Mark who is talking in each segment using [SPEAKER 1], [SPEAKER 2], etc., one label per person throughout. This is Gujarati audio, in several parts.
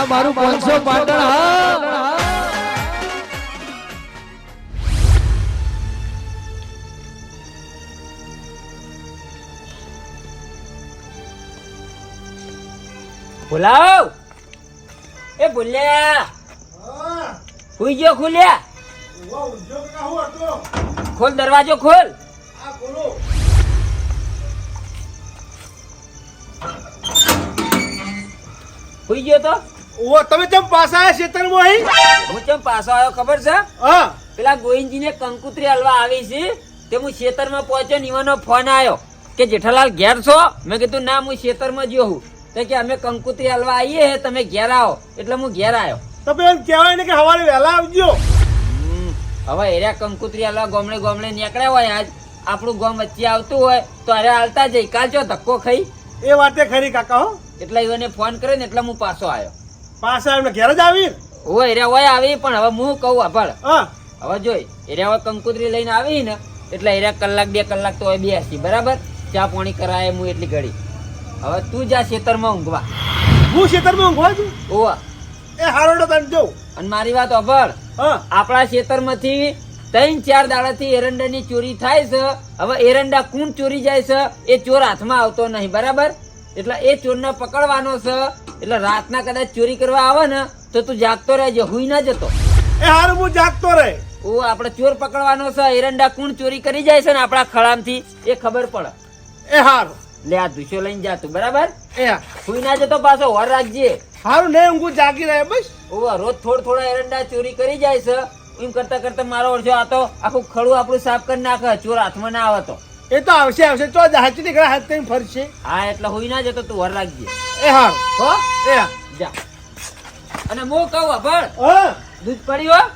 [SPEAKER 1] આ મારું પાંચસો પાટણ હા.
[SPEAKER 2] એ ભૂલ્યા હુઈ ગયો ખુલ્યા ખોલ દરવાજો ખોલ. હુઈ ગયો તો?
[SPEAKER 3] ઓ તમે કેમ પાછા આવ્યા ખેતરમાં અહીં?
[SPEAKER 2] હું કેમ પાછો આવ્યો ખબર છે?
[SPEAKER 3] હા.
[SPEAKER 2] પેલા ગોવિંદજીને કંકુત્રી હલવા આવી છે તે હું ખેતરમાં પહોંચ્યો ને ઈવાનો ફોન આવ્યો કે જેઠાલાલ ઘેર છો? મેં કીધું ના હું ખેતરમાં જ્યો હું તો કે અમે કંકુત્રી હલવા આવીએ હે તમે ઘેર આવો. એટલે હું ઘેર આવ્યો
[SPEAKER 3] તમે એમ કહેવાય ને કે સવારે વહેલા આવજો.
[SPEAKER 2] હવે એર્યા કંકુત્રી હલવા ગોમડે ગોમડે નીકળ્યા હોય આજ. આપણું ગોમ વચ્ચે આવતું હોય તો અરે હાલતા જઈ. કાલ જો ધક્કો ખાઈ.
[SPEAKER 3] એ વાતે ખરી કાકા હો.
[SPEAKER 2] એટલે એને ફોન કર્યો ને એટલે હું પાછો આવ્યો
[SPEAKER 3] પાછા એમને ઘેર જ આવી
[SPEAKER 2] ઓય એર્યા હોય આવી પણ હવે હું કહું આભાળ
[SPEAKER 3] હા.
[SPEAKER 2] હવે જોઈ એર્યા હવે કંકુતરી લઈને આવી ને એટલે એર્યા કલાક બે કલાક તો બે બેસી બરાબર? ચા પાણી કરાય હું એટલી ઘડી. હવે તું જા ખેતરમાં ઊંઘવા.
[SPEAKER 3] હું ખેતરમાં ઊંઘવા છું?
[SPEAKER 2] ઓવા.
[SPEAKER 3] એ હારોડો તને જો
[SPEAKER 2] અને મારી વાત અભળ
[SPEAKER 3] હા.
[SPEAKER 2] આપણા ખેતરમાંથી ત્રણ ચાર દાડાથી એરંડાની ચોરી થાય છે. હવે એરંડા કોણ ચોરી જાય છે? એ ચોર હાથમાં આવતો નહીં બરાબર? એટલે એ ચોરને પકડવાનો છે. એટલે રાતના કદાચ ચોરી કરવા આવે ને તો તું જાગતો રહેજે હુઈ ના જતો.
[SPEAKER 3] એ હારું હું જાગતો રહે.
[SPEAKER 2] ઓ આપણે ચોર પકડવાનો છે એરંડા કુણ ચોરી કરી જાય છે ને આપણા ખળામથી એ ખબર પડે.
[SPEAKER 3] એ હારું.
[SPEAKER 2] લે આ દુશો લઈને જા તું બરાબર?
[SPEAKER 3] એ હા.
[SPEAKER 2] હુઈ ના જતો પાછો હોર રાખજે.
[SPEAKER 3] હારું ને ઊંઘું જાગી રહે બસ.
[SPEAKER 2] ઓ રોજ થોડ થોડા એરંડા ચોરી કરી જાય છે. એમ કરતા કરતા મારો વર્ષો આ તો આખું ખડું આપણું સાફ કરી નાખે ચોર હાથમાં ના આવે તો.
[SPEAKER 3] એ તો આવશે આવશે. ચો હાચી નીકળે હાથ કરીને ફરશે.
[SPEAKER 2] હા એટલે હોય ના જતો તું વર રાખજે.
[SPEAKER 3] એ હા
[SPEAKER 2] હો?
[SPEAKER 3] એ
[SPEAKER 2] જા. અને મો કહું અભળ
[SPEAKER 3] હ.
[SPEAKER 2] દૂધ પડ્યું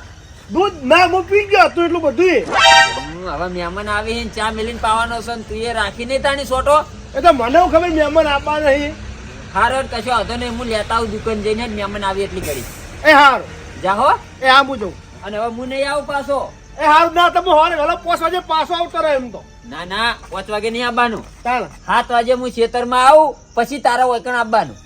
[SPEAKER 3] દૂધ ના મો પી ગયો હતું એટલું બધું
[SPEAKER 2] હવે મહેમાન આવી છે ચા મિલીને પાવાનો છે તું એ રાખી નહીં તાણી સોટો.
[SPEAKER 3] એ તો મને ખબર મહેમાન આપવા નહીં.
[SPEAKER 2] હારો કશો હતો નહીં હું લેતા આવું દુકાન જઈને મહેમાન આવી એટલી કરી
[SPEAKER 3] એ હારું.
[SPEAKER 2] જા હો.
[SPEAKER 3] એ હા હું
[SPEAKER 2] અને હવે હું નહીં આવું પાછો.
[SPEAKER 3] એ હારું ના તમે હોરે વહેલો પોસ પાછો આવતો રહે એમ તો.
[SPEAKER 2] ના ના પાંચ વાગે નહીં આવવાનું.
[SPEAKER 3] તાણ
[SPEAKER 2] સાત વાગે હું ખેતરમાં આવું પછી તારા વૈકણ આવવાનું.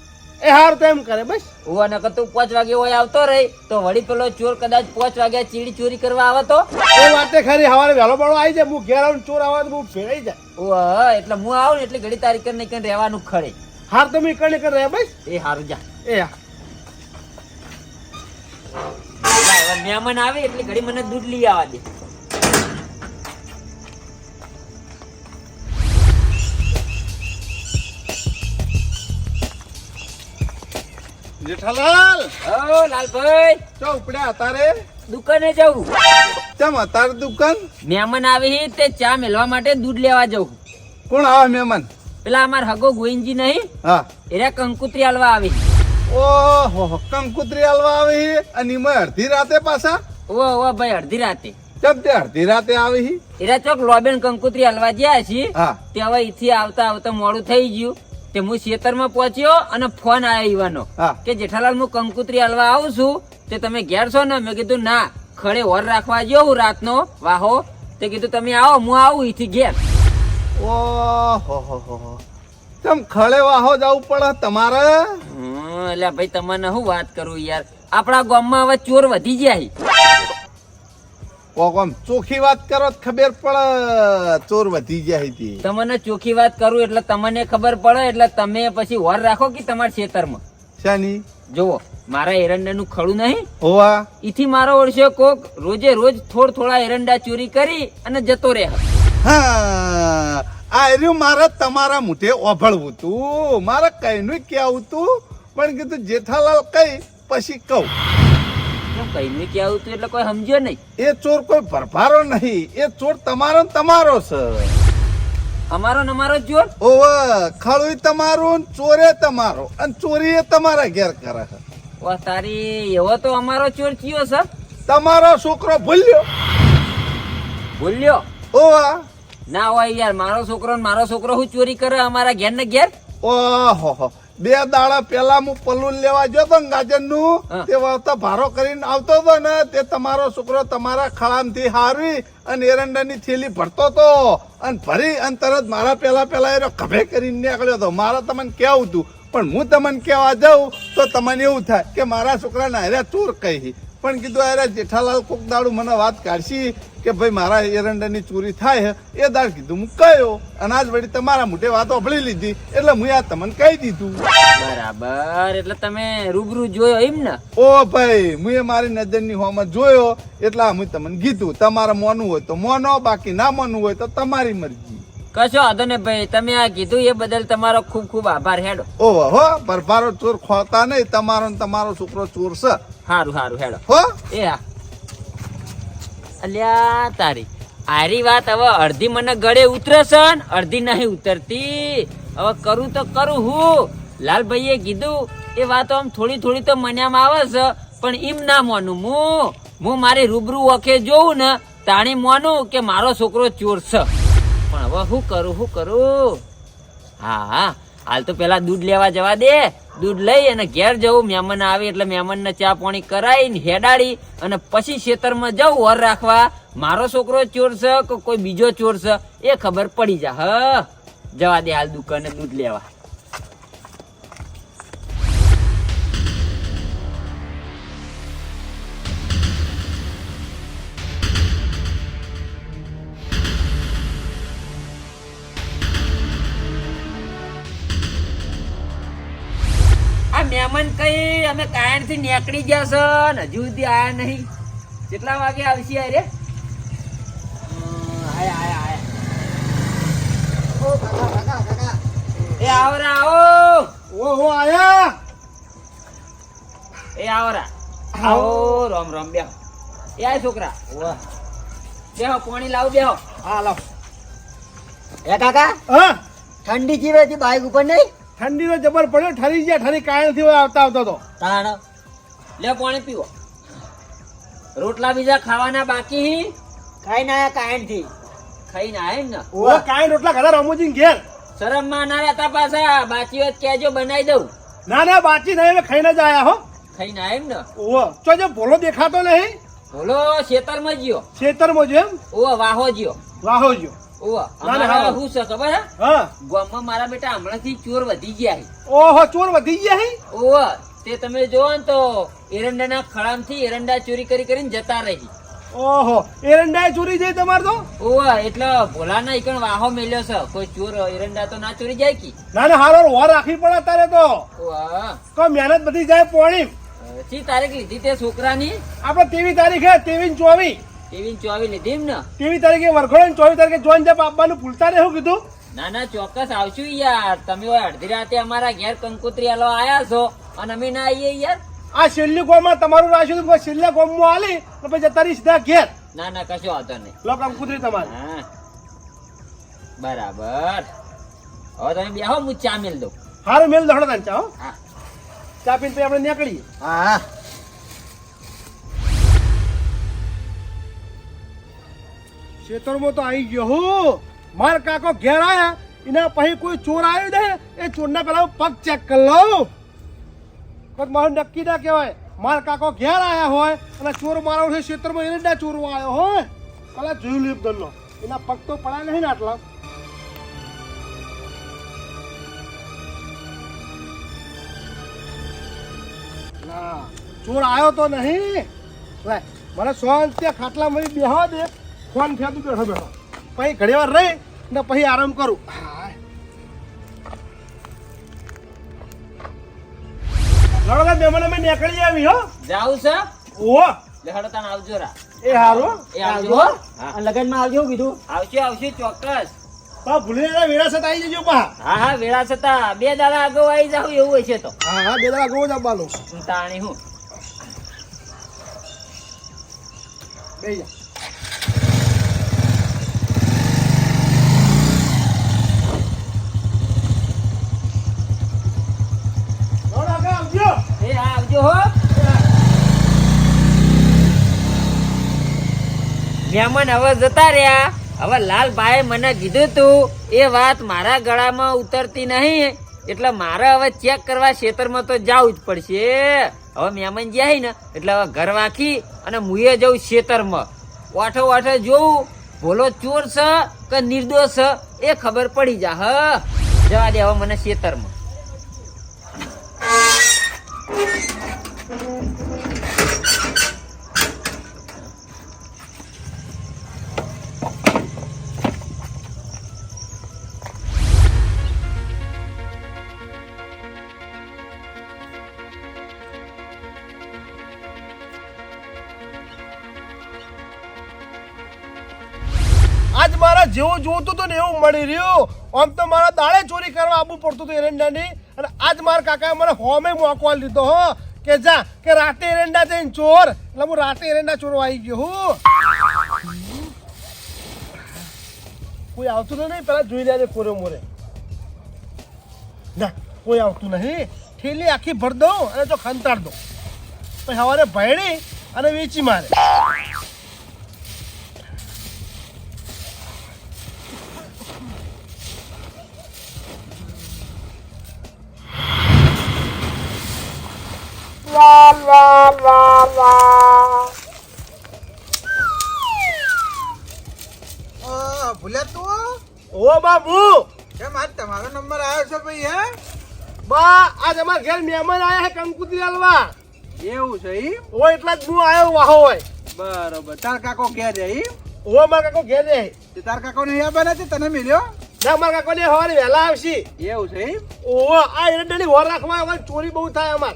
[SPEAKER 3] એ હાર તો એમ કરે બસ.
[SPEAKER 2] હું અને તું પાંચ વાગે હોય આવતો રહી તો વળી પેલો ચોર કદાચ પાંચ વાગ્યા ચીડી ચોરી કરવા આવે તો?
[SPEAKER 3] એ વાતે ખરી હવારે વહેલો બળો આવી જાય હું ઘેર આવું ચોર આવે તો હું ફેરાઈ જાય.
[SPEAKER 2] ઓહ, એટલે હું આવું ને એટલે ઘડી તારીખ નહીં કઈ રહેવાનું ખડે
[SPEAKER 3] હાર તો તમે કણે કરે બસ.
[SPEAKER 2] એ સારું જા.
[SPEAKER 3] એ
[SPEAKER 2] મહેમાન આવે એટલે ઘડી મને દૂધ લઈ આવવા દે.
[SPEAKER 4] જેઠાલાલ!
[SPEAKER 2] ઓ લાલભાઈ.
[SPEAKER 4] ચો ઉપડ્યા અતારે?
[SPEAKER 2] દુકાને જવું
[SPEAKER 4] ચમ અતારે દુકાન?
[SPEAKER 2] મહેમાન આવી હી તે ચા મેલવા માટે દૂધ લેવા જવું
[SPEAKER 4] કોણ આવે મહેમાન?
[SPEAKER 2] પેલા અમાર હગો ગોવિંદજી નહીં
[SPEAKER 4] હા
[SPEAKER 2] એરા કંકુત્રી હલવા આવી
[SPEAKER 4] ઓહો કંકુત્રી હલવા આવી હી. અને એમાં અડધી રાતે પાછા?
[SPEAKER 2] ઓ ઓ ભાઈ અડધી રાતે.
[SPEAKER 4] કેમ તે અડધી રાતે આવી હી?
[SPEAKER 2] એરા ચોક લોબેન કંકુત્રી હલવા ગયા છીએ
[SPEAKER 4] હા.
[SPEAKER 2] તે હવે અહીંથી આવતા આવતા મોડું થઈ ગયું. તે હું ખેતરમાં પહોંચ્યો અને ફોન આવ્યો ઈવાનો કે જેઠાલાલ હું કંકુત્રી હાલવા આવું છું તે તમે ઘેર છો ને? મેં કીધું ના ખડે વર રાખવા જ્યો હું રાતનો. વાહો તે કીધું તમે આવો હું આવું અહીંથી ઘેર.
[SPEAKER 4] ઓહો હો હો હો. કેમ ખળે વાહો જવું પડે તમારે?
[SPEAKER 2] એટલે ભાઈ તમને હું વાત કરું યાર. આપણા ગામમાં હવે ચોર વધી ગયા
[SPEAKER 4] કોક ચોખ્ખી વાત કરો ખબર પડે ચોર વધી ગયા હતી
[SPEAKER 2] તમને ચોખ્ખી વાત કરું એટલે તમને ખબર પડે એટલે તમે પછી વર રાખો કે તમારા ખેતરમાં?
[SPEAKER 4] શાની?
[SPEAKER 2] જુઓ મારા એરંડાનું ખડું નહીં.
[SPEAKER 4] હોવા?
[SPEAKER 2] ઈથી મારો ઓળશે કોક રોજે રોજ થોડ થોડા એરંડા ચોરી કરી અને જતો રહે
[SPEAKER 4] હા આ રહ્યું મારે તમારા મુઠે ઓભળવું તું. મારે કઈનું કેવું તું પણ કીધું જેઠાલાલ કઈ પછી કહું.
[SPEAKER 2] કઈ કે આવું તું એટલે કોઈ સમજ્યો નહીં.
[SPEAKER 4] એ ચોર કોઈ ભરભારો નહીં. એ ચોર તમારો ને તમારો છે.
[SPEAKER 2] અમારો ને અમારો ચોર?
[SPEAKER 4] ઓવે ખળુય તમારું ને ચોરે તમારો. અને ચોરી એ તમારા ઘેર કરે છે.
[SPEAKER 2] વા તારી એવો તો અમારો ચોર કયો છે.
[SPEAKER 4] તમારો છોકરો ભૂલ્યો.
[SPEAKER 2] ભૂલ્યો?
[SPEAKER 4] ઓવા.
[SPEAKER 2] ના હોય યાર મારો છોકરો ને મારો છોકરો હું ચોરી કરે અમારા ઘેર ને ઘેર?
[SPEAKER 4] ઓહો બે દાડા પેલા હું પલ્લુન લેવા ગયો તો
[SPEAKER 2] ગાજરનું
[SPEAKER 4] તે વખતે ભારો કરીને આવતો હતો ને તે તમારો છોકરો તમારા ખળામથી હારવી અને એરંડાની થેલી ભરતો હતો. અને ભરી અને તરત મારા પેલા પેલા એનો ખભે કરીને નીકળ્યો હતો. મારે તમને કેવું હતું પણ હું તમને કહેવા જાઉં તો તમને એવું થાય કે મારા છોકરાને હારે ચોર કહી. પણ કીધું અરે જેઠાલાલ કોક દાડું મને વાત કાઢશી કે ભાઈ મારા એરંડાની ચોરી થાય એ દાળ કીધું હું કયો? અનાજ વળી તમારા મોઢે વાત ઓભળી લીધી. એટલે હું આ તમને કહી દીધું.
[SPEAKER 2] બરાબર એટલે તમે રૂબરૂ જોયો એમ ને?
[SPEAKER 4] ઓ ભાઈ હું એ મારી નજરની હોમાં જોયો એટલે હું તમને કીધું. તમારે મોનું હોય તો મોનો બાકી ના મોનું હોય તો તમારી મરજી.
[SPEAKER 2] કશો વાંધો ને ભાઈ તમે આ કીધું એ બદલ તમારો ખૂબ ખૂબ આભાર હેડો.
[SPEAKER 4] ઓહો હો પરભારો ચોર ખોતા નહીં તમારો ને તમારો છોકરો ચોર છે.
[SPEAKER 2] સારું સારું હેડો.
[SPEAKER 4] હો?
[SPEAKER 2] એ હા. અલ્યા, તારી. આરી વાત હવે અડધી મને ગળે ઉતરે છે અડધી નહીં ઉતરતી. હવે કરું તો કરું હું. લાલભાઈએ કીધું, એ વાતો આમ થોડી થોડી તો મન્યામાં આવે છે, પણ એમ ના માનું હું હું મારી રૂબરૂ વખે જોઉં ને, તાણી માનું કે મારો છોકરો ચોર છે પણ હવે શું કરું શું કરું. હા હા. હાલ તો પેલા દૂધ લેવા જવા દે. દૂધ લઈ અને ઘેર જવું, મહેમાન આવે એટલે મહેમાનને ચા પાણી કરાવી હેડાડી અને પછી ખેતરમાં જવું વર રાખવા. મારો છોકરો ચોર છે કે કોઈ બીજો ચોર છે? એ ખબર પડી જા. હ, જવા દે હાલ દુકાને દૂધ લેવા. આ કઈ અમે કાયણથી નીકળી ગયા છે ને હજુ સુધી આયા નહીં. કેટલા વાગે આવશે અરે આયા આયા આયા. એ આવરા આવો.
[SPEAKER 3] ઓહો આયા.
[SPEAKER 2] એ આવરા. આવો રામ રામ બેહો. એ આય છોકરા. બેહો પાણી લાવ બેહો.
[SPEAKER 3] હા લાવ.
[SPEAKER 1] એ કાકા?
[SPEAKER 3] હા.
[SPEAKER 1] ઠંડી જીવે છે બાઈક ઉપર નહીં?
[SPEAKER 3] ઠંડીનો જબર પડ્યો ઠરી ગયા ઠરી કાયમથી આવતા આવતો તો.
[SPEAKER 1] તાણ
[SPEAKER 2] લે પાણી પીવો. રોટલા બીજા ખાવાના બાકી
[SPEAKER 1] ખાઈ ના આયા કાયણ ખાઈ
[SPEAKER 2] ના આયા ને?
[SPEAKER 3] ઓ કાય રોટલા ઘરે રમોજી ઘેર.
[SPEAKER 2] શરમમાં ના રહેતા પાછા બાકી વાત કેજો બનાવી દઉં.
[SPEAKER 3] ના ના બાકી નહીં ખાઈને જ આયા હો.
[SPEAKER 2] ખાઈ ના આયા ને?
[SPEAKER 3] ઓહો તો જે ભોલો દેખાતો નહીં.
[SPEAKER 2] બોલો ખેતરમાં શેતરમાં
[SPEAKER 3] ખેતરમાં જેમ
[SPEAKER 2] ઓ વાહો જ્યો.
[SPEAKER 3] વાહો જો
[SPEAKER 2] મારા બેટા હમણાંથી ચોર વધી ગયા
[SPEAKER 3] ઓહો ચોર વધી ગયા હે?
[SPEAKER 2] ઓ તે તમે જોવો ને તો એરંડાના ખળામથી એરંડા ચોરી કરી કરીને જતા રહી.
[SPEAKER 3] ઓહો એરંડા ચોરી જાય તમારે તો?
[SPEAKER 2] ઓ એટલે ભોલાના ઈકણ વાહો મેલ્યો છે. કોઈ ચોર એરંડા તો ના ચોરી જાય કી?
[SPEAKER 3] ના ના હારો વર રાખવી પડે તારે તો. મહેનત બધી જાય પોણી.
[SPEAKER 2] શી તારીખ લીધી તે છોકરાની?
[SPEAKER 3] આપણે તેવી તારીખ તેવી ચોવી.
[SPEAKER 2] ને ચોવી લીધી એમ ને?
[SPEAKER 3] ટીવી તારીખે વરખોડે ચોવી તરીકે તારીખે જોઈન જબ આપવાનું ભૂલતા શું કીધું?
[SPEAKER 2] ના ના ચોક્કસ આવશું યાર. તમે ઓય અડધી રાતે અમારા ઘેર કંકોત્રી આલો આયા છો. અને અમે ના આવીએ યાર.
[SPEAKER 3] આ છેલ્લી ગોમાં તમારું રાખ્યું હતું છેલ્લા ગોમમાં આલી અને પછી જતા રહી સીધા ઘેર.
[SPEAKER 2] ના ના કશો વાંધો નહીં.
[SPEAKER 3] લો કુતરી તમારે.
[SPEAKER 2] હા. બરાબર. હવે તમે બેહો હું ચા મેલ દઉં.
[SPEAKER 3] હારું મેલ દોડો તાન ચા હો.
[SPEAKER 2] હા.
[SPEAKER 3] ચા પીને પછી આપણે નીકળીએ.
[SPEAKER 1] હા.
[SPEAKER 3] ખેતરમાં તો આવી ગયો હો. માર કાકો ઘેર આયા. એના પછી કોઈ ચોર આવ્યો ને એ ચોરના પેલા પગ ચેક કરી લઉં. પણ મારું નક્કી ના કહેવાય. માર કાકો ઘેર આયા હોય અને ચોર મારો છે, ખેતરમાં એને ના ચોર આવ્યો હોય. પેલા જોયું લીપ દલ્લો. એના પગ તો પડાય નહીં ને આટલા. ચોર આવ્યો તો નહીં. મને મને શાંતિ ખાટલા મળી બેહવા દે. ફોન ફેંકું બેઠો હવે પછી ઘણી વાર રહી ને પછી આરામ કરું. લડો મહેમાન અમે નીકળી આવી હો.
[SPEAKER 2] જાવું છે? આવજો રા.
[SPEAKER 3] એ હારું
[SPEAKER 2] એ આવજો
[SPEAKER 1] લગનમાં આવજો કીધું.
[SPEAKER 2] આવશું આવશું ચોક્કસ.
[SPEAKER 3] પા ભૂલી જાય વિરાસત આવી જજો પા
[SPEAKER 2] હા હા વેળા છતાં બે દાડા આગો આવી જાવ એવું હોય છે તો.
[SPEAKER 3] હા હા બે દાડા આગો જ આવવાનું
[SPEAKER 2] તાણી હું.
[SPEAKER 3] બે જા લડો આગળ આવજો.
[SPEAKER 2] એ આવજો હો. મહેમાન હવે જતા રહ્યા. હવે લાલભાઈ મને કીધું તું, એ વાત મારા ગળામાં ઉતરતી નહીં. એટલે મારે હવે ચેક કરવા ખેતરમાં તો જવું જ પડશે. હવે મહેમાન જાય ને, એટલે હવે ઘર વાંખી અને મુએ જવું ખેતરમાં વાઠો વાઠો જોઉં, ભોલો ચોર છે કે નિર્દોષ એ ખબર પડી જા, હ. જવા દે હવે મને ખેતરમાં
[SPEAKER 3] આજ મારા જેવું જોતું હતું ને એવું મળી રહ્યું. આમ તો મારા દાળે ચોરી કરવા આવવું પડતું હતું એરંડાની આજ મારા કાકાએ મને હોમે મોકવા લીધો હો. કે જા, કે રાતે એરંડા જઈને ચોર. એટલે હું રાતે એરંડા ચોરવા આવી ગયો હું. કોઈ આવતું નહીં, પેલા જોઈ લેજે કોરે મોરે. ના, કોઈ આવતું નહીં. ઠેલી આખી ભર દઉં અને જો ખંતાડ દઉં. પછી સવારે ભયણી અને વેચી મારે. બાબુ.
[SPEAKER 5] કેમ આજ તમારો નંબર આવ્યો છે ભાઈ હે?
[SPEAKER 3] બા આજ અમારા ઘેર મહેમાન આયા હે કંકુતરી હલવા
[SPEAKER 5] એવું છે ઈ?
[SPEAKER 3] ઓ એટલા જ હું આવ્યો વાહો હોય.
[SPEAKER 5] બરોબર. તાર કાકો ઘેર છે ઈ?
[SPEAKER 3] ઓ માર કાકો ઘેર રહે
[SPEAKER 5] તે તાર કાકો ને અહીંયા બને છે? તને મિલ્યો
[SPEAKER 3] ના માર કાકો ને સવારે વહેલા આવશે.
[SPEAKER 5] એવું છે ઈ?
[SPEAKER 3] ઓ આ એરંડાની હોર રાખવા અમારે ચોરી બહુ થાય અમાર.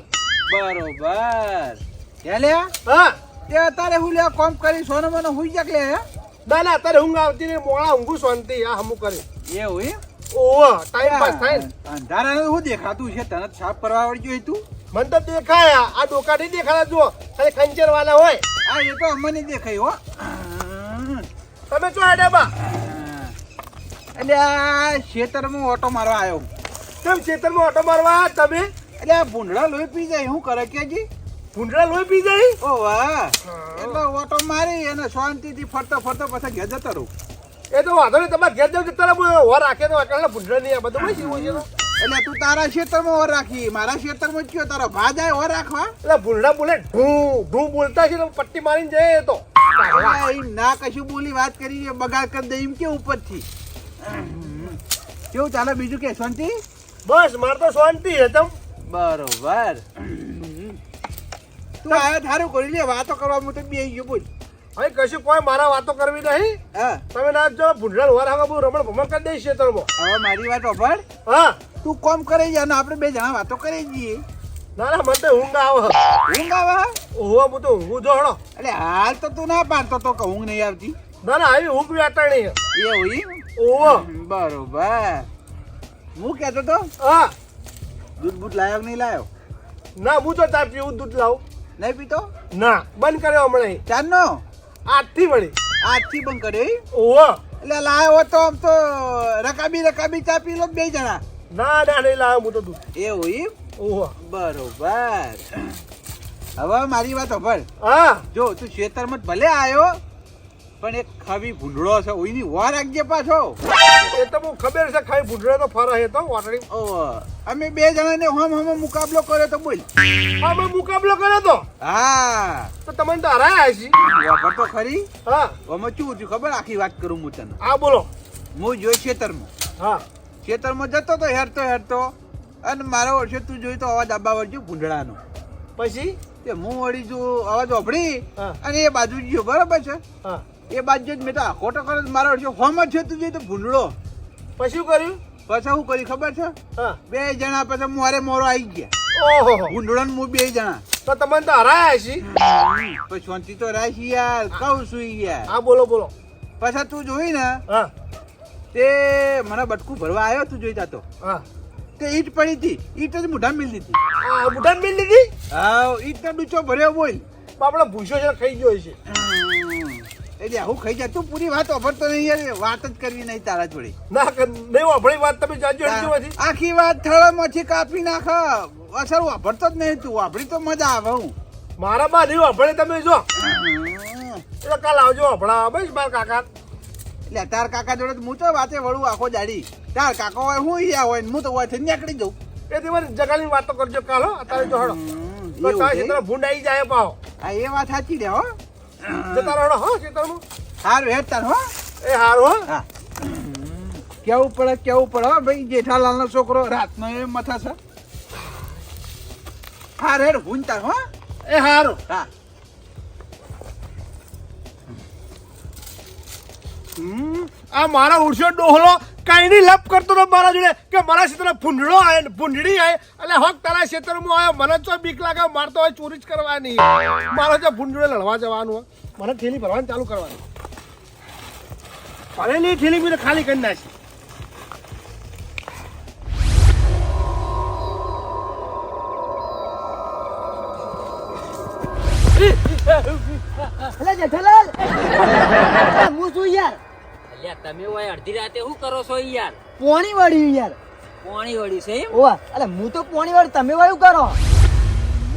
[SPEAKER 5] બરોબર. હે લ્યા?
[SPEAKER 3] હા.
[SPEAKER 5] તે અત્યારે હું લ્યો કોમ કરી સોનો મને હુઈ જાક લે હે?
[SPEAKER 3] ના ના અત્યારે ઊંઘ આવતી ને મોળા ઊંઘું શાંતિ આ હમું કરી.
[SPEAKER 5] એવું ઈ
[SPEAKER 3] ઓ ટાઈમ પાસ થાય ને.
[SPEAKER 5] અંધારાનું શું દેખાતું છે? તને સાફ કરવા આવડ્યું તું?
[SPEAKER 3] મને તો દેખાય આ ડોકા નહીં દેખાતા જુઓ ખાલી ખંચર વાળા હોય.
[SPEAKER 5] આ એ તો અમને દેખાય હો.
[SPEAKER 3] તમે ચો હેડે બા.
[SPEAKER 5] એટલે આ ખેતરમાં ઓટો મારવા આવ્યો
[SPEAKER 3] કેમ ખેતરમાં ઓટો મારવા તમે?
[SPEAKER 5] એટલે આ ભૂંડળા લોહી પી જાય શું કરે કેજી
[SPEAKER 3] ભૂંડળા લોહી પી જાય?
[SPEAKER 5] ઓ વાહ. એટલે ઓટો મારી અને શાંતિથી ફરતો ફરતો પછી ઘેર જતો રહું.
[SPEAKER 3] એ તો વાંધો નહીં તમારે ઘેર જાવ તારા ઓર રાખે તો અકાળે ભૂંડરા નહીં આ બધું હોય છે તો.
[SPEAKER 5] એટલે તું તારા ક્ષેત્રમાં ઓર રાખી મારા ક્ષેત્રમાં કયો તારો? ભા જાય ઓર રાખવા?
[SPEAKER 3] એટલે ભૂંડા બોલે ઢૂ ઢૂ બોલતા છે પટ્ટી મારીને જાય એ તો.
[SPEAKER 5] ના કશું બોલી વાત કરી બગાડ કરી દે એમ કે ઉપરથી? કેવું ચાલે બીજું કે શાંતિ?
[SPEAKER 3] બસ મારે તો શાંતિ છે તમ.
[SPEAKER 5] બરોબર. તું આયા થારું કરી લે વાતો કરવા હું તો બે ગયો બોલ.
[SPEAKER 3] હવે કશું કોઈ મારા વાતો કરવી નહીં.
[SPEAKER 5] હા.
[SPEAKER 3] તમે ના જો ભૂંડળ વર રાખવા બહુ રમણ ભમણ કરી દઈશ ખેતરમાં
[SPEAKER 5] હવે મારી વાત ઓફર
[SPEAKER 3] હા.
[SPEAKER 5] તું કોમ કરી જા ને આપણે બે જણા વાતો કરી જઈએ
[SPEAKER 3] ના ના મને તો ઊંઘ આવે
[SPEAKER 5] ઊંઘ આવે
[SPEAKER 3] ઓહો હું તો ઊંઘું જો હળો.
[SPEAKER 5] એટલે હાલ તો તું ના પાડતો તો કે ઊંઘ નહીં આવતી.
[SPEAKER 3] ના ના આવી ઊંઘ વેટાણી
[SPEAKER 5] એ હોય
[SPEAKER 3] ઓહો.
[SPEAKER 5] બરોબર. હું કહેતો તો?
[SPEAKER 3] હા.
[SPEAKER 5] દૂધ બૂધ લાયો કે નહીં લાયો?
[SPEAKER 3] ના હું તો ચા પીવું દૂધ લાવું.
[SPEAKER 5] નહીં પીતો?
[SPEAKER 3] ના બંધ કર્યો હમણાં
[SPEAKER 5] ચારનો?
[SPEAKER 3] આજથી વળી.
[SPEAKER 5] આજથી બંધ કરે?
[SPEAKER 3] ઓહો.
[SPEAKER 5] એટલે લાયો તો આમ તો રકાબી રકાબી ચા પી લો બે જણા.
[SPEAKER 3] ના ના નહીં લાયો હું તો દૂધ.
[SPEAKER 5] એવું એમ?
[SPEAKER 3] ઓહો.
[SPEAKER 5] બરોબર. હવે મારી વાત સાંભળ.
[SPEAKER 3] હા.
[SPEAKER 5] જો તું ખેતરમાં જ ભલે આવ્યો પણ એક ખાવી ભૂંડળો છે ઓઈની વાર રાખજે પાછો.
[SPEAKER 3] એ તો હું ખબર છે ખાઈ ભૂંડળો તો ફરે છે તો
[SPEAKER 5] વાટડી. અમે બે જણાને હમ હમ મુકાબલો કર્યો તો બોલ.
[SPEAKER 3] હા મેં મુકાબલો કર્યો તો?
[SPEAKER 5] હા.
[SPEAKER 3] તો તમને તો હરાયા છે
[SPEAKER 5] વાપર તો ખરી?
[SPEAKER 3] હા.
[SPEAKER 5] આમાં શું થયું ખબર? આખી વાત કરું હું તને.
[SPEAKER 3] હા બોલો.
[SPEAKER 5] હું જોઈ ખેતરમાં.
[SPEAKER 3] હા.
[SPEAKER 5] ખેતરમાં જતો તો હેરતો હેરતો અને મારા વર્ષે તું જોઈ તો અવાજ આબા વળજો ભૂંડળાનો.
[SPEAKER 3] પછી?
[SPEAKER 5] તે હું વળી જો અવાજ ઓભળી અને એ બાજુ ગયો બરાબર છે?
[SPEAKER 3] હા.
[SPEAKER 5] એ બાજુ જ મેં ખોટો કરે મારા હોમ જ છે તું જોઈ તો ભૂંડળો.
[SPEAKER 3] પછી શું કર્યું?
[SPEAKER 5] પછી શું કરી ખબર છે? બે જણા પછી મોરે મોરો આવી ગયા.
[SPEAKER 3] ઓહો
[SPEAKER 5] ભૂંડળો ને હું બે જણા.
[SPEAKER 3] તો તમને તો હરાયા છે
[SPEAKER 5] પછી શાંતિ તો રાખી યાર. કહું છું યાર.
[SPEAKER 3] હા બોલો બોલો.
[SPEAKER 5] પછી તું જોઈ ને તે મને બટકું ભરવા આવ્યો તું જોઈ જાતો
[SPEAKER 3] હા.
[SPEAKER 5] તે ઈટ પડી હતી. ઈટ જ મોઢા મિલ દીધી.
[SPEAKER 3] બુઢાન મિલ દીધી?
[SPEAKER 5] હા ઈટ તો ડૂચો ભર્યો બોલ.
[SPEAKER 3] બાપડો ભૂસો છે ખાઈ ગયો છે
[SPEAKER 5] એટલે હું ખાઈ જા. તું પૂરી વાત વાપરતો નહીં યાર વાત જ કરવી નહીં તારા જોડે.
[SPEAKER 3] ના નહીં વાપરી વાત તમે જાજો
[SPEAKER 5] આખી વાત થળમાંથી કાપી નાખ. અસર વાપરતો જ નહીં તું તો મજા આવે હું.
[SPEAKER 3] મારા માં નહીં તમે જો. એટલે કાલ આવજો વાપરા બસ મારા કાકા.
[SPEAKER 5] એટલે તાર કાકા જોડે હું તો વાતે વળું આખો દાડી. તાર કાકો હોય હું ઈયા હોય હું તો હોય નીકળી જઉં.
[SPEAKER 3] એ દિવસ જગાની વાતો કરજો કાલ હો અત્યારે તો હળો.
[SPEAKER 5] હમ,
[SPEAKER 3] તો
[SPEAKER 5] એવું
[SPEAKER 3] તારા
[SPEAKER 5] છે?
[SPEAKER 3] ક્ષેત્ર ભૂંડ આવી જાય પાવ
[SPEAKER 5] હા એ વાત સાચી દે હો.
[SPEAKER 3] જતા રહો હો ક્ષેત્રમાં
[SPEAKER 5] સારું હેડ તાર હો.
[SPEAKER 3] એ હારું હો.
[SPEAKER 5] કેવું પડે કેવું પડે હો ભાઈ જેઠાલાલનો છોકરો રાતનો એ મથા છે. હાર હેડ હું હો.
[SPEAKER 3] એ હારું.
[SPEAKER 1] હા.
[SPEAKER 3] આ મારા ઉડશો ડોહલો કાંઈની લપ કરતો તો મારા જોડે કે મારા ક્ષેત્ર ભૂંડળો આવે ને ભૂંડળી આવે એટલે હક, તારા ક્ષેત્રમાં આવ્યો મને તો બીક લાગે, મારતો હોય ચોરી જ કરવાની. મારો જો ભૂંડળે લડવા જવાનું. મને થેલી ભરવાની ચાલુ કરવાની. ભરેલી થેલી મને ખાલી કરી નાખી.
[SPEAKER 1] અલે જેઠાલાલ. હું છું યાર.
[SPEAKER 2] તમે ઓય અડધી રાતે શું કરો છો યાર?
[SPEAKER 1] પોણી વાળ્યું યાર.
[SPEAKER 2] પોણી વળી છે એમ?
[SPEAKER 1] ઓવા અલે હું તો પોણી વાળું તમે વાળું કરો?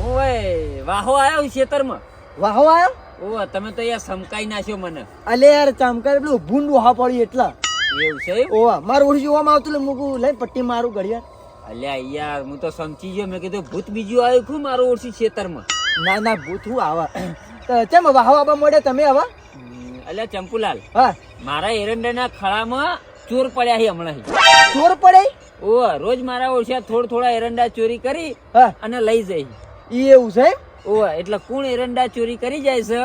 [SPEAKER 2] ઓય વાહો આવ્યો ખેતરમાં?
[SPEAKER 1] વાહો આવ્યો
[SPEAKER 2] ઓવા તમે તો યાર સમકાઈ નાખ્યો મને.
[SPEAKER 1] અલે યાર ચમકાઈ પેલું ભૂંડ વહા પડ્યું એટલા.
[SPEAKER 2] એવું છે
[SPEAKER 1] ઓવા મારું ઓળખી જોવામાં આવતું એટલે મૂકું લઈ પટ્ટી મારું ઘડિયાળ.
[SPEAKER 2] અલ્યા યાર હું તો સમજી ગયો મેં કીધું ભૂત બીજું આવ્યું ખું મારું ઓળખી ખેતરમાં?
[SPEAKER 1] ના ના ભૂત હું આવા. ચમ વાહવા મળે તમે આવા?
[SPEAKER 2] અલ્યા ચંપુલાલ
[SPEAKER 1] હા.
[SPEAKER 2] મારા એરંડાના ખળામાં ચોર પડ્યા છે હમણાં
[SPEAKER 1] ચોર પડે?
[SPEAKER 2] ઓ રોજ મારા ઓછા થોડા થોડા એરંડા ચોરી કરી અને લઈ જાય.
[SPEAKER 1] ઈ એવું છે
[SPEAKER 2] ઓ એટલે કોણ એરંડા ચોરી કરી જાય છે?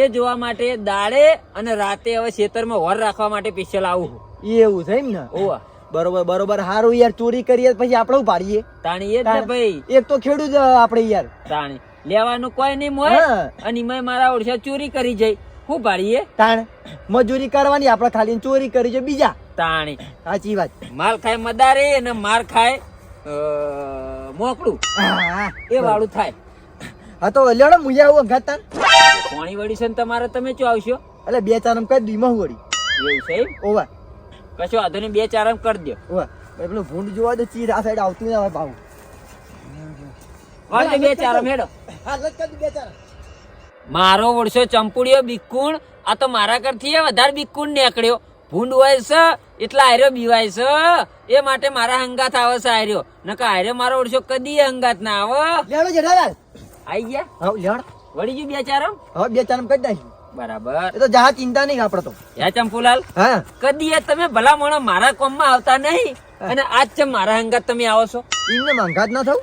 [SPEAKER 2] એ જોવા માટે દાડે અને રાતે હવે ખેતરમાં વર રાખવા માટે પીછેલ આવું
[SPEAKER 1] ઈ એવું છે એમ ને?
[SPEAKER 2] ઓ
[SPEAKER 1] બરોબર બરોબર. હારું યાર ચોરી કરીએ પછી આપણે ઉપાડીએ
[SPEAKER 2] તાણી એ જ ભાઈ.
[SPEAKER 1] એક તો ખેડૂત આપણે યાર.
[SPEAKER 2] તાણી. લેવાનું કોઈ નહીં મોય અને મેં મારા ઓળખ્યા ચોરી કરી જાય. હું ભાડીએ
[SPEAKER 1] તાણ મજૂરી કરવાની આપણે ખાલી ચોરી કરી છે બીજા.
[SPEAKER 2] તાણી.
[SPEAKER 1] સાચી વાત.
[SPEAKER 2] માલ ખાય મદારે અને માર ખાય મોકડું મોકળું. એ વાળું થાય.
[SPEAKER 1] હા તો લેડો મુયા આવું અંગાત તાન
[SPEAKER 2] પાણી વળી છે ને તમારે તમે ચો આવશો?
[SPEAKER 1] એટલે બે ચાર કરી દીમાં વળી.
[SPEAKER 2] એવું છે?
[SPEAKER 1] ઓવા.
[SPEAKER 2] કશો વાંધો નહીં બે ચાર આમ કરી દો
[SPEAKER 1] ઓવા. પેલું ભૂંડ જોવા તો ચીર આ સાઈડ આવતું ના હોય ભાવ.
[SPEAKER 2] બે ચાર આમ હેડો.
[SPEAKER 1] હા લગ કરી બે ચાર.
[SPEAKER 2] મારો વર્ષો ચંપુડિયો બિકુણ. આ તો મારા કરથી વધારે બિકુણ નીકળ્યો. ભૂંડ હોય છે એટલા આર્યો બીવાય છે. એ માટે મારા હંગાત આવે છે આર્યો નકા આર્યો મારો ઓળશો કદી હંગાત ના આવે.
[SPEAKER 1] લેડો જેઠાલાલ.
[SPEAKER 2] આઈ ગયા?
[SPEAKER 1] હા લેડ
[SPEAKER 2] વળી ગયું બે ચાર
[SPEAKER 1] હવે બે ચાર કઈ નાખી
[SPEAKER 2] બરાબર.
[SPEAKER 1] એ તો જહા ચિંતા નહીં આપણે તો.
[SPEAKER 2] યા ચંપુલાલ
[SPEAKER 1] હા.
[SPEAKER 2] કદી એ તમે ભલા મોણા મારા કોમમાં આવતા નહીં. અને આજ છે મારા હંગાત તમે આવો છો.
[SPEAKER 1] એમને મંગાત ના થવું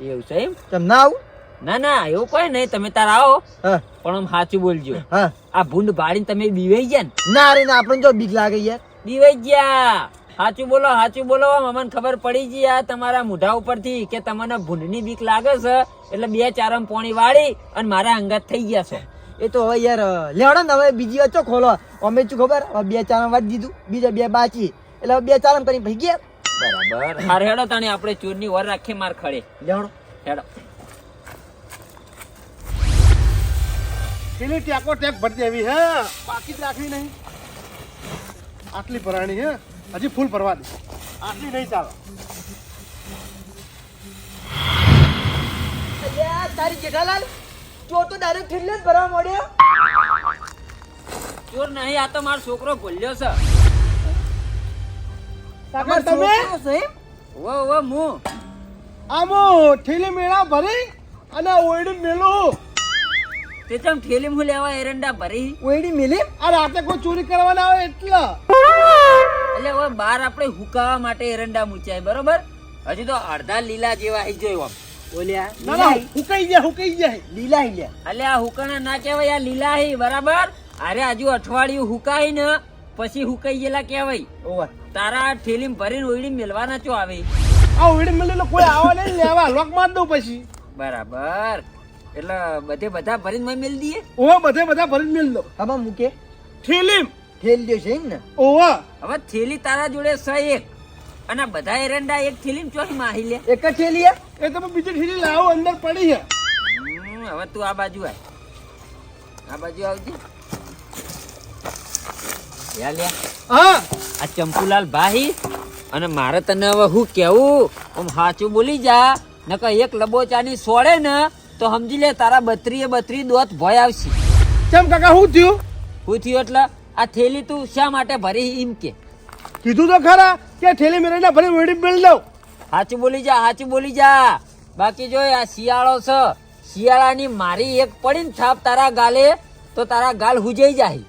[SPEAKER 2] એવું છે એમ?
[SPEAKER 1] તમ ના આવું?
[SPEAKER 2] ના ના એવું કોઈ નહીં તમે તાર આવો.
[SPEAKER 1] હા.
[SPEAKER 2] પણ આમ સાચું બોલજો.
[SPEAKER 1] હા.
[SPEAKER 2] આ ભૂંડ ભાડીને તમે બીવાઈ ગયા ને?
[SPEAKER 1] ના રે ના આપણને જો બીક લાગે યાર.
[SPEAKER 2] બીવાઈ ગયા. સાચું બોલો સાચું બોલો મને ખબર પડી ગઈ આ તમારા મોઢા ઉપરથી કે તમને ભૂંડની બીક લાગે છે. એટલે બે ચારમ પોણી વાળી અને મારા અંગાત થઈ ગયા છો.
[SPEAKER 1] એ તો હવે યાર લેવડો ને હવે બીજી વચ્ચો ખોલો. અમે શું ખબર? હવે બે ચાર વાત દીધું. બીજા બે બાકી. એટલે હવે બે ચાર કરી ભાઈ ગયા
[SPEAKER 2] બરાબર. હારે હેડો તાણી આપણે ચોરની વર રાખીએ માર ખડે.
[SPEAKER 1] લેવડો
[SPEAKER 2] હેડો.
[SPEAKER 3] પેલી ટેકો ટેક ભરી દેવી હે? બાકી જ રાખવી નહીં. આટલી ભરાણી હે? હજી ફૂલ ભરવા દે. આટલી નહીં ચાલે.
[SPEAKER 1] તારી જેઠાલાલ ચોર તો ડાયરેક્ટ ઠેલે જ ભરવા મળ્યો
[SPEAKER 2] ચોર નહીં આ તો મારો છોકરો ભૂલ્યો છે.
[SPEAKER 3] સાકર તમે?
[SPEAKER 2] ઓ ઓ મુ
[SPEAKER 3] આમો ઠીલી મેળા ભરી અને ઓયડી મેલું.
[SPEAKER 2] તે ચમ ઠેલી હું લેવા એરંડા ભરી.
[SPEAKER 1] ઓયડી મિલી
[SPEAKER 3] આ રાતે કોઈ ચોરી કરવાના આવે એટલે.
[SPEAKER 2] એટલે હવે બાર આપણે હુકાવા માટે એરંડા મૂચાય બરોબર? હજી તો અડધા લીલા જેવા આવી જોયો
[SPEAKER 1] ઓલ્યા
[SPEAKER 3] ના હુકાઈ જાય હુકાઈ જાય
[SPEAKER 1] લીલા હિલ્યા
[SPEAKER 2] અલે આ હુકાણા ના કહેવાય આ લીલા હી બરાબર? અરે હજુ અઠવાડિયું હુકાય ને પછી હુકાઈ ગયેલા કહેવાય. તારા આ ભરીને ઓયડી મેલવાના ચો આવે?
[SPEAKER 3] આ ઓયડી મેલેલો કોઈ આવે નહીં લેવા લોક માર દઉં પછી.
[SPEAKER 2] બરાબર. એટલે બધે બધા ભરીને મેં મેલ દઈએ
[SPEAKER 3] ઓ બધે બધા ભરીને મેલ દો.
[SPEAKER 1] હવે મૂકે.
[SPEAKER 3] થેલી
[SPEAKER 1] થેલી દે છે ને.
[SPEAKER 3] ઓવા.
[SPEAKER 2] હવે થેલી તારા જોડે સ એક. અને બધા એરંડા એક થેલીમાં ચોથી માહી લે.
[SPEAKER 1] એક જ થેલી?
[SPEAKER 3] એ તમે બીજી થેલી લાવો અંદર પડી છે
[SPEAKER 2] હવે તું આ બાજુ આય. આ બાજુ આવજે. યા લે.
[SPEAKER 3] હા.
[SPEAKER 2] આ ચંપુલાલ ભાઈ અને મારે તને હવે હું કેવું? આમ સાચું બોલી જા. નકર એક લબોચાની સોડે ને તો સમજી લે તારા બત્રીએ બત્રી દોત ભય આવશે.
[SPEAKER 3] કેમ કાકા શું થયું?
[SPEAKER 2] હું થયું એટલે આ થેલી તું શા માટે ભરી એમ કે?
[SPEAKER 3] કીધું તો ખરા કે થેલી મેળવીને ભરી ઓયડી મેળ દઉં.
[SPEAKER 2] સાચું બોલી જા સાચું બોલી જા. બાકી જો આ શિયાળો છે શિયાળાની મારી એક પડી ને થાપ તારા ગાલે તો તારા ગાલ હુજાઈ જાય.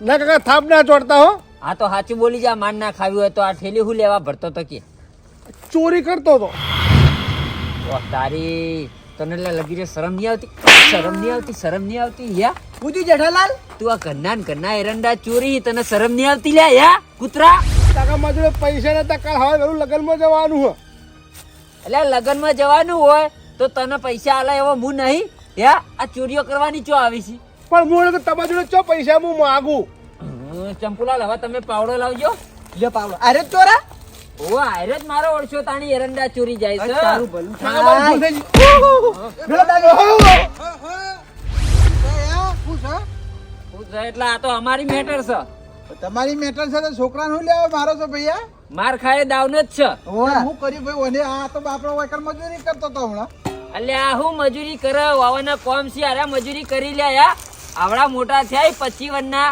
[SPEAKER 3] ના કાકા થાપ ના ચોડતા હો.
[SPEAKER 2] હા તો સાચું બોલી જા માન ના ખાવી હોય તો આ થેલી હું લેવા ભરતો તો કે.
[SPEAKER 3] ચોરી કરતો
[SPEAKER 2] તો. તારી. તને એટલે લગી રે શરમ નહીં આવતી? શરમ નહીં આવતી શરમ નહીં આવતી? યા
[SPEAKER 1] પૂછ્યું જેઠાલાલ
[SPEAKER 2] તું આ કન્ના ને કન્ના એરંડા ચોરી તને શરમ નહીં આવતી લ્યા યા કૂતરા?
[SPEAKER 3] કાકા મારા જોડે પૈસા ને કાલ હવે વહેલું લગ્નમાં જવાનું હોય.
[SPEAKER 2] એટલે લગ્નમાં જવાનું હોય તો તને પૈસા આલે એવો હું નહીં. યા આ ચોરીઓ કરવાની ચો આવી છે?
[SPEAKER 3] પણ હું તો તમારા જોડે ચો પૈસા હું માગું?
[SPEAKER 2] ચંપુલાલ હવે તમે પાવડો લાવજો.
[SPEAKER 1] લ્યો પાવડો. અરે ચોરા
[SPEAKER 2] ઓ આયરે જ મારો ઓળશો તાણી એરંડા ચોરી જાય છે.
[SPEAKER 1] તારું ભલું થાય.
[SPEAKER 2] તો એટલે આ તો અમારી મેટર છે.
[SPEAKER 5] તમારી મેટર છે તો છોકરા નું લેવા મારો છો ભૈયા?
[SPEAKER 2] માર ખાય દાવનો જ છે.
[SPEAKER 5] હું. કર્યું ભાઈ ઓને આ તો બાપડો વાયકર મજૂરી કરતો હતો હમણાં.
[SPEAKER 2] એટલે આ હું મજૂરી કરે વાવાના કોમ છે અરે મજૂરી કરી લે યા આવડા મોટા થયા પચી વનના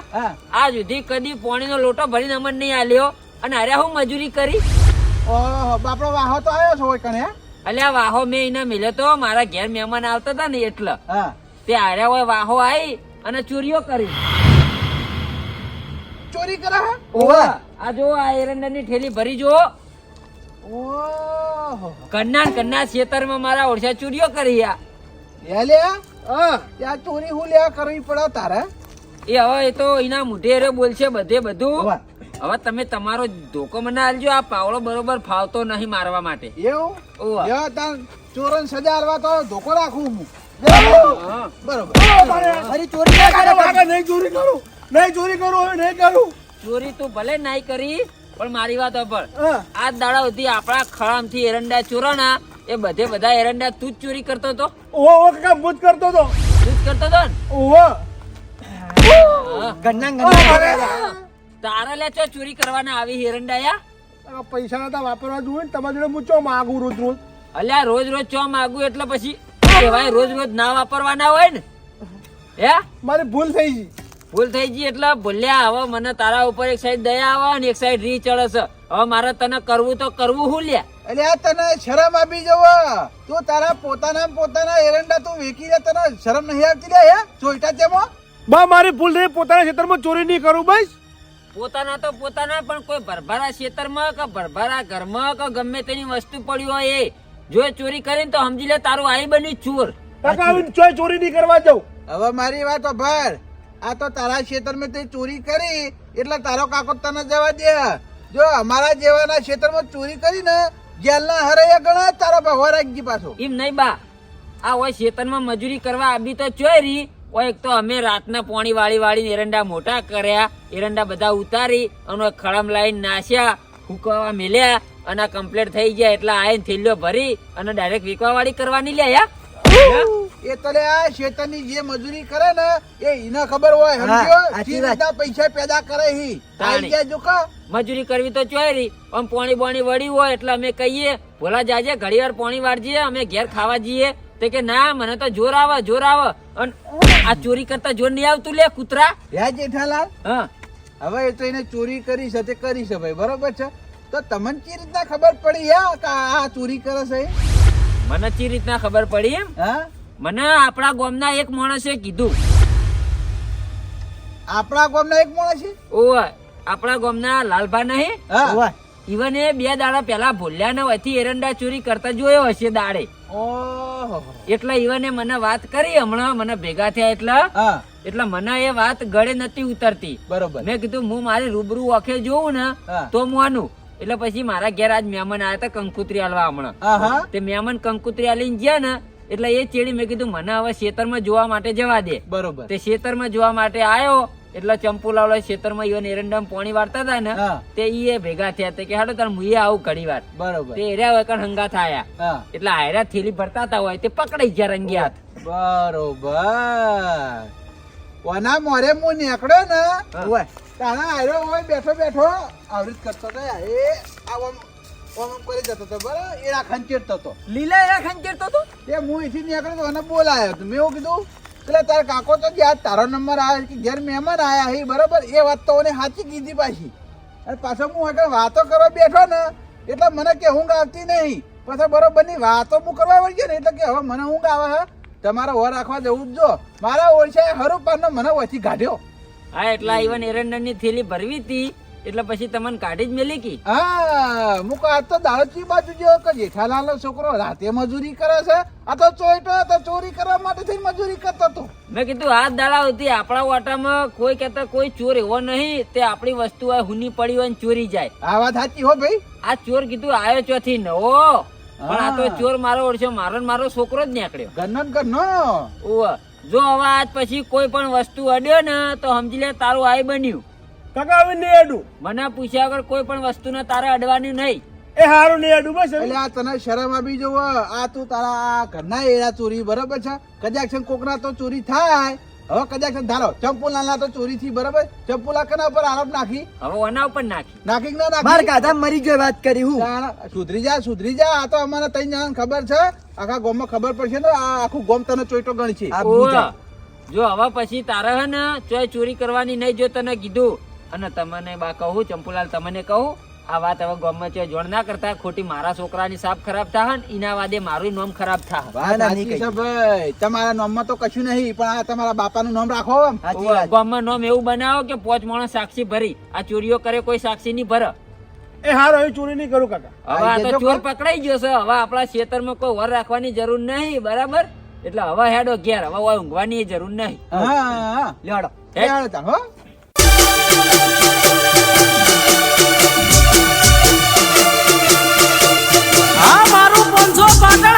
[SPEAKER 2] આ સુધી કદી પોણીનો લોટો ભરીને અમર નહીં આલ્યો. અને અરે હું મજૂરી કરી?
[SPEAKER 5] ઓહો બાપડો વાહો તો આવ્યો છો
[SPEAKER 2] એટલે આ વાહો મેં એને મિલ્યો તો મારા ઘેર મહેમાન આવતા હતા ને એટલે. તે આર્યા હોય વાહો આવી અને ચોરીઓ કરી.
[SPEAKER 5] ચોરી કરે
[SPEAKER 1] ઓવા.
[SPEAKER 2] આ જો આ એરંડાની ઠેલી ભરી જો
[SPEAKER 5] ઓહો.
[SPEAKER 2] કન્ના ને કન્ના ખેતરમાં મારા ઓરસા ચોરીઓ કરી આ.
[SPEAKER 5] લે લે
[SPEAKER 3] હા?
[SPEAKER 5] ત્યાં ચોરી હું લેવા કરવી પડે તારે?
[SPEAKER 2] એ હવે એ તો એના મુઢેરે બોલશે બધે બધું. હવે તમે તમારો ધોકો મને આલજો આ પાવડો બરોબર ફાવતો નહીં મારવા માટે.
[SPEAKER 5] એવું? ચોરોને સજા આલવા તો ધોકો રાખું હું. બરોબર.
[SPEAKER 1] ચોરી ના કરે
[SPEAKER 3] નહીં ચોરી કરું? નહીં ચોરી કરું હવે નહીં કરું?
[SPEAKER 2] ચોરી તું ભલે નહીં કરી પણ મારી વાત સાંભળ આ દાડા સુધી આપણા ખળામથી એરંડા ચોરાના એ બધે બધા એરંડા તું જ ચોરી કરતો હતો?
[SPEAKER 3] ઓહો ઓહો કાકા હું જ કરતો હતો.
[SPEAKER 2] તું જ કરતો હતો ને?
[SPEAKER 3] ઓહો.
[SPEAKER 1] ગન્ના ગન્ના
[SPEAKER 2] તારા લે તો ચોરી કરવાના આવી
[SPEAKER 3] હિરંડાયા પૈસા નતા વાપરવા જોઈએ ને તમારા જોડે હું ચો માગું રોજ રોજ?
[SPEAKER 2] અલ્યા રોજ રોજ ચો માગું? એટલે પછી કહેવાય? રોજ રોજ ના વાપરવાના હોય ને? હે?
[SPEAKER 3] મારી ભૂલ થઈ ગઈ.
[SPEAKER 2] ભૂલ થઈ ગઈ એટલે ભૂલ્યા હવે મને તારા ઉપર એક સાઈડ દયા આવે અને એક સાઈડ રી ચડે છે હવે મારે તને કરવું તો કરવું હું લ્યા?
[SPEAKER 5] એટલે આ તને શરમ આપી જવો. તું તારા પોતાના પોતાના એરંડા તું વેકી તને શરમ નહીં આવતી લે હે? જોઈતા તેમાં
[SPEAKER 3] બા મારી ભૂલ થઈ પોતાના ખેતરમાં ચોરી નહીં કરું બસ.
[SPEAKER 2] પોતાના તો પોતાના પણ કોઈ ભરભરા ખેતરમાં કે ભરભરા ઘરમાં કે ગમે તેની વસ્તુ પડી હોય એ. જો ચોરી કરીને તો સમજી લે તારું આઈ બની ચોર.
[SPEAKER 3] કાકા ચોય ચોરી નહીં કરવા જાઉં.
[SPEAKER 5] હવે મારી વાત ભર આ તો તારા ખેતરમાં તે ચોરી કરી એટલે તારો કાકો તને જવા દે. જો અમારા જેવાના ખેતરમાં ચોરી કરી ને જેલના હરૈયા ગણા તારો ભગવા રાખજી પાછો.
[SPEAKER 2] એમ નહીં બા. આ હોય ખેતરમાં મજૂરી કરવા આવી તો ચોરી. હોય તો અમે રાતના પોણી વાળી વાળી એરંડા મોટા કર્યા એરંડા બધા ઉતારી અને ખળમ લાઈન નાશ્યા હુકવા મેલ્યા અને આ કમ્પ્લીટ થઈ ગયા એટલે આયન થેલ્યો ભરી અને ડાયરેક્ટ વિકવા વાળી કરવાની લે
[SPEAKER 5] એ તો લે આ ખેતરની જે મજૂરી કરે ને એ એને ખબર હોય સમજ્યો જી રીતના પૈસા પેદા કરે હી.
[SPEAKER 2] તાણી.
[SPEAKER 5] ગયા જો
[SPEAKER 2] મજૂરી કરવી તો ચોયરી પણ પોણી બોણી વળી હોય એટલે અમે કહીએ ભોલા જાજે ઘડીવાર પોણી વાળજીએ અમે ઘેર ખાવા જઈએ તો કે ના મને તો જોર આવે જોર આવે. અને આ ચોરી કરતા જોર નહીં આવતું લે કૂતરા.
[SPEAKER 5] હે જેઠાલાલ
[SPEAKER 2] હા.
[SPEAKER 5] હવે એ તો એને ચોરી કરી છે તે કરી છે ભાઈ બરોબર છે? તો તમને કે રીતના ખબર પડી હે કે આ ચોરી કરે છે
[SPEAKER 2] મને ચી રીતના ખબર પડી એમ?
[SPEAKER 5] હા?
[SPEAKER 2] મને આપણા ગામના એક માણસે કીધું.
[SPEAKER 5] આપણા ગામના એક માણસ?
[SPEAKER 2] ઓય આપણા ગામના લાલભા નહીં?
[SPEAKER 5] હા.
[SPEAKER 2] ઈવન એ બે દાડા પહેલા ભોલ્યા ને એરંડા ચોરી કરતા જોયો હશે દાડે. એટલે ઈવને મને વાત કરી હમણાં મને ભેગા થયા એટલે. એટલે મને એ વાત ગળે નથી ઉતરતી.
[SPEAKER 5] બરોબર.
[SPEAKER 2] મેં કીધું હું મારી રૂબરૂ ઓખે જોઉં ને તો હું આનું. એટલે પછી મારા ઘેર આજ મહેમાન આવ્યા હતા કંકુત્રી આલવા હમણાં. તે મહેમાન કંકુત્રી આલીને ગયા ને એટલે એ ચેડી મેં કીધું મને હવે ખેતરમાં જોવા માટે જવા દે.
[SPEAKER 5] બરોબર.
[SPEAKER 2] તે ખેતરમાં જોવા માટે આવ્યો એટલે ચંપુલાલ ખેતરમાં ઈવન એરંડામાં પાણી વાળતા હતા ને તે ઈ એ ભેગા થયા. તે કે હાડો તાર મુએ આવું ઘડી વાર.
[SPEAKER 5] બરોબર.
[SPEAKER 2] તે એર્યા હોય કણ હંગા થાયા. એટલે આયરા થેલી ભરતા હતા હોય તે પકડાઈ ગયા રંગી હાથ.
[SPEAKER 5] બરોબર. કોના મોરે હું નીકળ્યો ને
[SPEAKER 1] હોય
[SPEAKER 5] તારા આયરો હોય બેઠો બેઠો આવૃત કરતો હતો એ આમ કરી જતો બરાબર તો.
[SPEAKER 2] લીલા એરા ખંચેરતો તો?
[SPEAKER 5] એ હું અહીંથી નીકળ્યો તો મને બોલાયો તો. મેં એવું કીધું એટલે તારા કાકો તો ગયા તારો નંબર આવ્યો કે ઘેર મહેમાન આવ્યા હી, બરાબર? એ વાત તો મને સાચી કીધી પાછી. અને પાછો હું આગળ વાતો કરવા બેઠો ને, એટલે મને કે ઊંઘ આવતી નહીં. પાછા બરોબરની વાતો હું કરવા વળી ગયો ને, એટલે કે હવે મને ઊંઘ આવે હા. તમારે ઓર રાખવા જવું જ જો. મારા ઓળખાએ હરું પારનો મને ઓછી કાઢ્યો.
[SPEAKER 2] હા, એટલા ઇવન એરંડનની થેલી ભરવી હતી. એટલે પછી તમને કાઢી જ મેલી કી?
[SPEAKER 5] હા મુક આ તો દાળચી બાજુ જેવો કે જેઠાલાલનો છોકરો રાતે મજૂરી કરે છે? આ તો ચોઈટો તો ચોરી કરવા માટે થઈને મજૂરી કરતો હતો.
[SPEAKER 2] મેં કીધું હાથ દાડા હતી આપણા વાટામાં કોઈ કહેતા કોઈ ચોર એવો નહીં તે આપણી વસ્તુ હોય હુની પડી હોય ને ચોરી જાય.
[SPEAKER 5] આ વાત સાચી હો ભાઈ.
[SPEAKER 2] આ ચોર કીધું આવ્યો ચોથી નવો પણ આ તો ચોર મારો ઓળખ્યો મારો ને મારો છોકરો જ નીકળ્યો.
[SPEAKER 5] ઘરનો ને ઘરનો.
[SPEAKER 2] ઓવે. જો હવે આજ પછી કોઈ પણ વસ્તુ અડ્યો ને તો સમજી લે તારું આય બન્યું.
[SPEAKER 3] કાકા હવે નહીં અડું
[SPEAKER 2] મને પૂછ્યા વગર કોઈ પણ વસ્તુને તારે અડવાની નહીં.
[SPEAKER 3] એ હારું નહીં અડું બસ
[SPEAKER 5] એટલે આ તને શરમ આવી જોવો આ તું તારા આ ઘરના એડા ચોરી બરાબર છે? કદાચ છે કોકના તો ચોરી થાય. હવે કદાચ છે ધારો ચંપુલાલના તો ચોરી થી બરાબર? ચંપુલા કના ઉપર આરોપ નાખી?
[SPEAKER 2] હવે ઓના ઉપર નાખી.
[SPEAKER 5] નાખી કે ના
[SPEAKER 1] માર
[SPEAKER 5] નાખી
[SPEAKER 1] કાઢા મરી ગયો વાત કરી હું.
[SPEAKER 5] સુધરી જા સુધરી જા. આ તો અમારે ત્રણ જણાને ખબર છે. આખા ગોમમાં ખબર પડશે ને આ આખું ગોમ તને ચોઈટો
[SPEAKER 2] ગણ
[SPEAKER 1] છે.
[SPEAKER 2] જો હવે પછી તારે હે ને ચોય ચોરી કરવાની નહીં જો તને કીધું. અને તમને બા કહું ચંપુલાલ તમને કહું આ વાત હવે ગામમાં છે જોણ ના કરતા ખોટી મારા છોકરાની સાપ ખરાબ થા ને એના વાદે મારું નામ ખરાબ
[SPEAKER 1] થા.
[SPEAKER 5] ભાઈ. તમારા નામમાં તો કશું નહીં પણ આ તમારા બાપાનું નામ રાખો
[SPEAKER 2] ગામમાં નામ એવું બનાવો કે પોચ માણસ સાક્ષી ભરી. આ ચોરીઓ કરે કોઈ સાક્ષી નહીં ભરે.
[SPEAKER 3] એ હારું હવે ચોરી નહીં કરું કાકા.
[SPEAKER 2] હવે આ તો ચોર પકડાઈ ગયો છે. હવે આપણા ખેતરમાં કોઈ વર રાખવાની જરૂર નહીં બરાબર? એટલે હવે હેડો ઘેર હવે ઊંઘવાની જરૂર નહીં.
[SPEAKER 5] હા હે?
[SPEAKER 2] હા.
[SPEAKER 5] હો. father.